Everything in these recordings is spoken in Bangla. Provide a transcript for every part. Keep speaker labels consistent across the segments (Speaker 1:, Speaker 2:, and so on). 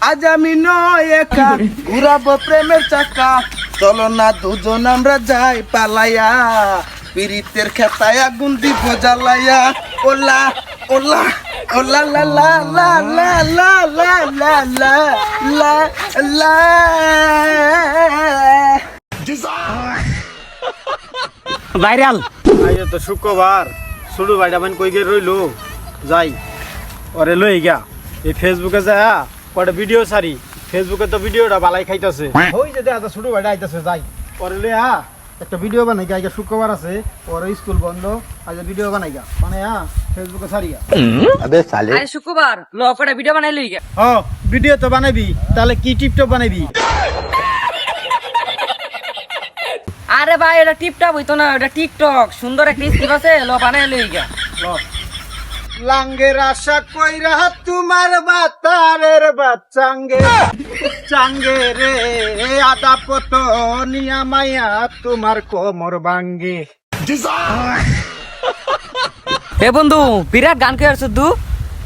Speaker 1: আজ আমি নয় একা ঘুরাবো প্রেমের চাকা। চলো না দুজন আমরা যাই পালাইয়া। পিরিতের খেতায় আগুন দিব জ্বালাইয়া। ওলা ওলা ওলা লা লা লা লা লা লা লা লা লা লা।
Speaker 2: ভাইরাল।
Speaker 3: আজ তো শুক্রবার। শুরু ভাইটা মানে কই গিয়ে রইল? যাই। ওরে লই গা এই ফেসবুকে যা কটা ভিডিও সারি ফেসবুকে তো ভিডিওটা বালাই খাইতেছে। ওই যে দেখা শুরু ভাইটা আইতেছে যাই। ওরে লই হা একটা ভিডিও বানাই গা আজকে শুক্রবার আছে ওর স্কুল বন্ধ আজ ভিডিও বানাই গা মানে হ্যাঁ ফেসবুকে সারি গা
Speaker 4: আরে শুক্রবার ল কটা ভিডিও বানাই লই গা
Speaker 3: ও ভিডিও তো বানাবি তাহলে কি টিপটপ বানাবি?
Speaker 4: আরে ভাই এটা টিপটপ হইতো না এটা টিকটক সুন্দর একটা স্কিপ আছে ল বানাই লই গা
Speaker 3: লাঙ্গের আশা কইরা তোমার বাতারের বাচ্চাঙ্গে। চাঙ্গে রে আদা পত নিয়া মাইয়া তোমার কোমর বাঙ্গে
Speaker 4: এ বন্ধু বিরাট গান কে আসছ দু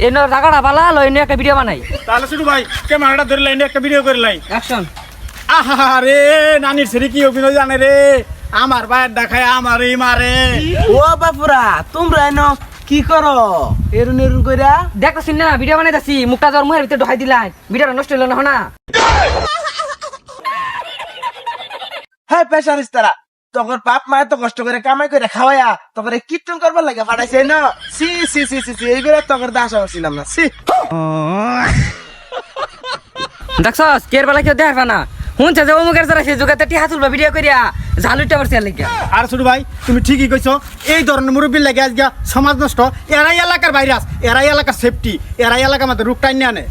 Speaker 4: এনে টাকাটা বালা ল এনে একটা ভিডিও বানাই।
Speaker 3: তাহলে শুধু ভাই ক্যামেরাটা ধরে লাইন একটা ভিডিও করে লাই।
Speaker 4: অ্যাকশন
Speaker 3: আহা রে নানির ছেড়ে কি অভিনয় জানে রে? আমার ভাইয়ের দেখায় আমারই মারে।
Speaker 1: ও বাপুরা তোমরা এনো কি করো? এরুন এরুন কইরা?
Speaker 4: দেখতেছিস না ভিডিও বানাইতাছি মুখটা জ্বর মুখের ভিতরে ঢোকাই দিলাই। ভিডিওটা নষ্ট হইল না না
Speaker 1: হ্যাঁ পেশারিস তারা তখন বাপ মায়ের তো কষ্ট করে কামাই করে খাওয়াইয়া তখন এই কীর্তন করবার লাগে ফাটাইছে না? সি সি সি সি সি এই করে তখন দাস ছিলাম না সি।
Speaker 4: দেখছস কের বেলা কেউ দেখবা না। শুনছে যে অমুকের যারা সে যুগাতে টিহা তুলবা ভিডিও করিয়া ঝালুটা পারছে লাগিয়া।
Speaker 3: আর ছোট ভাই তুমি ঠিকই কইছো এই ধরনের মুরব্বীর লাগে আজকে সমাজ নষ্ট। এরাই এলাকার ভাইরাস এরাই এলাকার সেফটি এরাই এলাকা আমাদের রোগ টাইনে আনে।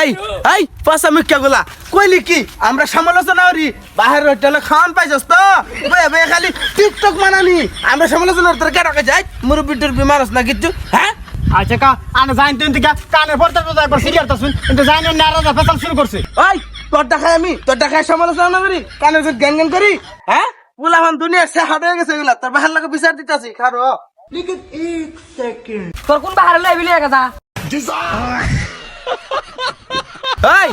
Speaker 1: এই এই পাশা মুখ্যা গুলা কইলি কি? আমরা সমালোচনা করি বাহির হোটেলে খাওয়ান পাইছস তো? খালি টিকটক মানানি। আমরা সমালোচনা তোর কে রাখা যায় মুরব্বী টুরব্বি মানুষ না কিছু? হ্যাঁ?
Speaker 3: আচ্ছা কা আনে যাইন তুই থেকে কানের পর্দা তো যাই সিরিয়াল তো শুন। কিন্তু যাইন নারাজা ফেসাল শুরু করছে।
Speaker 1: ওই তোর দেখায় আমি? তোর দেখায় সমালোচনা না করি? কানে যে জ্ঞান জ্ঞান করি? হ্যাঁ? পুলাহান দুনিয়া সে হাট হয়ে গেছে এগুলা। তোর বাহার লাগে বিচার দিতেছি খারো।
Speaker 4: তোর কোন বাহারে লই বিলিয়া কথা
Speaker 1: এই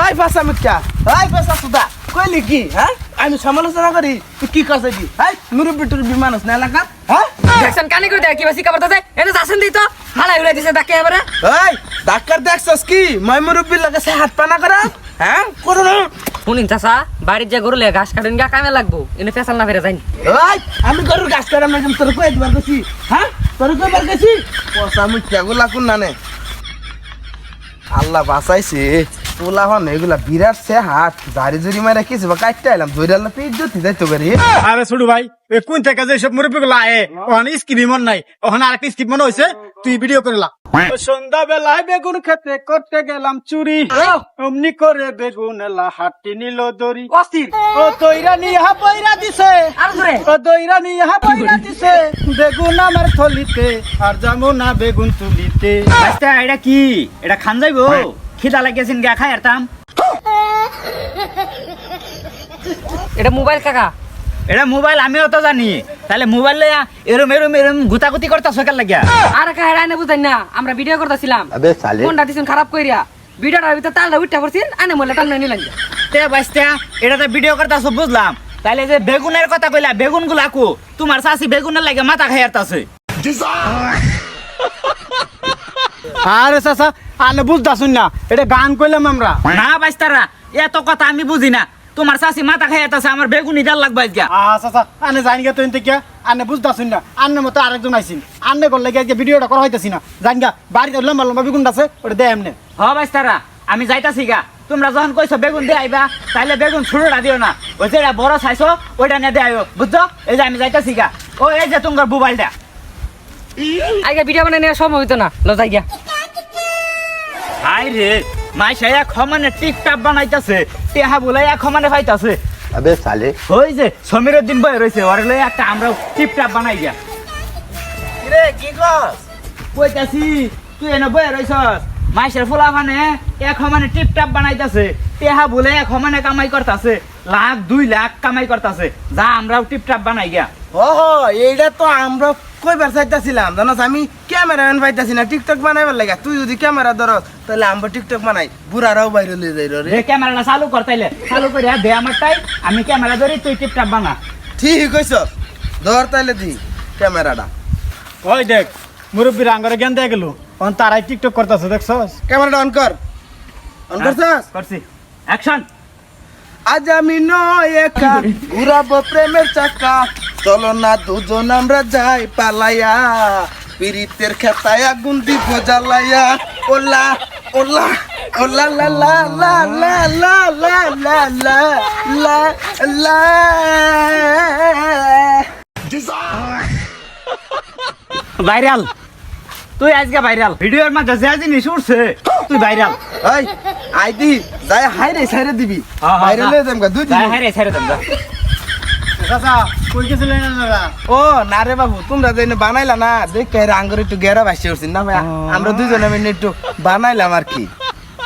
Speaker 1: ওই পাশা মুখ্যা ওই পাশা সুদা কইলি কি হ্যাঁ? আমি সমালোচনা করি তুই কি করছে দি হ্যাঁ মুরব্বী টুরব্বি মানুষ না এলাকা? হ্যাঁ?
Speaker 4: দেখছেন কানে করে দেখ কি বাসি কাবার তাতে এনে যাচ্ছেন দিই তো হালাই উড়াই দিছে ডাকে এবারে।
Speaker 1: এই ডাক্তার দেখছস কি? মই মুরব্বী লাগে সে হাত পানা করা? হ্যাঁ? করো না।
Speaker 4: শুনিন চাচা বাড়ির যে গরু গরুলে ঘাস কাটেন গা কামে লাগবো। এনে ফেসাল না ফেরে যাইন।
Speaker 1: এই আমি গরুর গাছ করে আমি তোর কই একবার গেছি হ্যাঁ? তোর কই বার গেছি পয়সা মুখ্যা গুলা কোন নানে? আল্লাহ বাঁচাইছে। তোলা হন এগুলা বিরাট সে হাত জারি জুরি মারে কিছু বা কাটতে এলাম ধরে আল্লাহ পেট দিতে যাইতো গাড়ি
Speaker 3: আরে ছোট ভাই এ কোন থেকে যে সব মুরব্বী গুলো আয়ে? ওখানে স্কিপ মন নাই ওখানে আরেকটা স্কিপ মনে হয়েছে তুই ভিডিও করে লা সন্ধ্যা বেলায় বেগুন খেতে করতে গেলাম চুরি। অমনি করে বেগুন এলা হাটি নিল দড়ি।
Speaker 4: অস্থির।
Speaker 3: ও তৈরা নিহা পয়রা দিছে।
Speaker 4: আর ধরে
Speaker 3: ও দইরা নিহা পয়রা দিছে। বেগুন আমার থলিতে আর যাব না বেগুন তুলিতে।
Speaker 2: আচ্ছা এটা কি? এটা খান যাইবো? খিদা লাগিয়েছেন গা খাই আরতাম
Speaker 4: এটা মোবাইল কাকা।
Speaker 2: এটা মোবাইল আমিও তো জানি। তাহলে মোবাইল লইয়া এরম এরম এরম গুতাগুতি করতা সকাল লাগিয়া?
Speaker 4: আর কা হেডা এনে বুঝাই না আমরা ভিডিও করতেছিলাম। ফোনটা দিছেন খারাপ কইরা। ভিডিওটার ভিতরে তালটা উঠতে পারছেন আনে মোবাইলটা টান নিলেন
Speaker 2: তে বাইস্তা এটা তো ভিডিও করতা সব বুঝলাম। তাহলে যে বেগুনের কথা কইলা বেগুনগুলা কো। তোমার চাষি বেগুনের লাগে মাথা খাই আরতাছে।
Speaker 3: আরে চাচা আনে বুঝতাছুন না এটা গান কইলাম আমরা।
Speaker 2: না বাইস্তারা এত কথা আমি বুঝি না। তোমার চাষি মাথা খাই আরতাছে আমার বেগুনি ডাল লাগবে আজকে।
Speaker 3: আহা চাচা আনে জানি গে তুই থেকে আনে বুঝতাছুন না আন্নে মতো আরেকজন আইছিন। আন্নে করলে আজকে ভিডিওটা করা হইতাছি না? জানি গা বাড়িতে লম্বা লম্বা বেগুন আছে ওটা দে এমনে
Speaker 2: হ বাইস্তারা আমি যাইতাছি গা। তোমরা যখন কইছো বেগুন দিয়ে আইবা তাইলে বেগুন ছোটটা দিও না। ওই যে বড় চাইছো ওইটা নিয়ে দিয়ে আইও বুঝছ? এই যে আমি যাইতাছি গা। ও এই যে তোমার মোবাইলটা
Speaker 4: আগে ভিডিও বানাই নেওয়া সম্ভব হইতো না। লজাই গিয়া।
Speaker 2: হাই রে মাই সে এক সমানে টিকটাপ বানাইতাছে তেহা বলে এক সমানে পাইতাছে।
Speaker 5: আবে সালে।
Speaker 2: ওই যে সমীরের দিন বয়ে রয়েছে ওর লই একটা আমরা টিপটাপ বানাই গিয়া।
Speaker 1: রে কি কস?
Speaker 2: কইতাছি তুই এনে বয়ে রইছস। মাইসের ফুলা মানে এক সমানে টিপটাপ বানাইতাছে তেহা বলে এক সমানে কামাই করতাছে লাখ দুই লাখ কামাই করতাছে যা আমরাও টিপটাপ বানাই গিয়া।
Speaker 1: ওহ এইটা তো আমরা কইবার চাইতাছিলাম। জানোস আমি ক্যামেরাম্যান পাইতাছি না টিকটক বানাইবার লাগে। তুই যদি ক্যামেরা ধরস তাহলে আমরা টিকটক বানাই বুড়ারাও বাইরে লয়ে যাই
Speaker 2: রে। ক্যামেরাটা চালু কর তাইলে। চালু করে দে আমার তাই আমি ক্যামেরা ধরি তুই টিপটাপ বানা।
Speaker 1: ঠিক কইছ ধর তাইলে দি ক্যামেরাটা।
Speaker 3: ওই দেখ মুরব্বীর আঙ্গরে জ্ঞান দিয়ে গেল। অন তারাই টিকটক করতেছে দেখছস?
Speaker 1: ক্যামেরাটা অন কর। অন করছস?
Speaker 2: করছি। অ্যাকশন
Speaker 1: আজ আমি নয় একা ঘুরাবো প্রেমের চাকা। চলো না দুজন আমরা যাই পালাইয়া। পিরিতের খেতায় আগুন দিব জ্বালাইয়া। ওলা ওলা ওলা লা লা লা লা লা লা লা লা লা লা।
Speaker 2: ভাইরাল। তুই আজকে ভাইরাল। ভিডিওর মাঝে যে জিনিস উঠছে তুই ভাইরাল।
Speaker 1: এই আই দি যাই হাই রে সাইরে দিবি বাইরে লয়ে যাম গা দুই দিন
Speaker 2: হ্যাঁ রে ছেড়ে দেন যা।
Speaker 3: চাচা কই গেছিলেন আপনারা
Speaker 1: ও না রে বাবু তোমরা যে বানাইলা না দেখে আঙ্গুর একটু গেরা ভাসি উঠছি না ভাই আমরা দুজনে মিলে একটু বানাইলাম আর কি।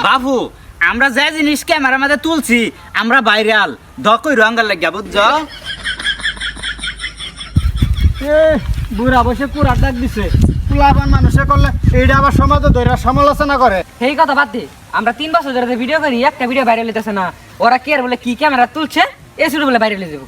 Speaker 2: বাবু আমরা যে জিনিস ক্যামেরার মাঝে তুলছি আমরা ভাইরাল। দকই রঙ্গার লাগিয়া বুঝছ?
Speaker 3: এ বুড়া বসে পুরা ডাক দিছে। পুলাবান মানুষে করলে এইটা আবার সমাজে ধরে সমালোচনা করে।
Speaker 4: সেই কথা বাদ দে। আমরা তিন বছর ধরে ভিডিও করি একটা ভিডিও বাইরে লিতেছে না। ওরা কি আর বলে কি ক্যামেরা তুলছে? এ শুরু বলে বাইরে লিয়ে যাব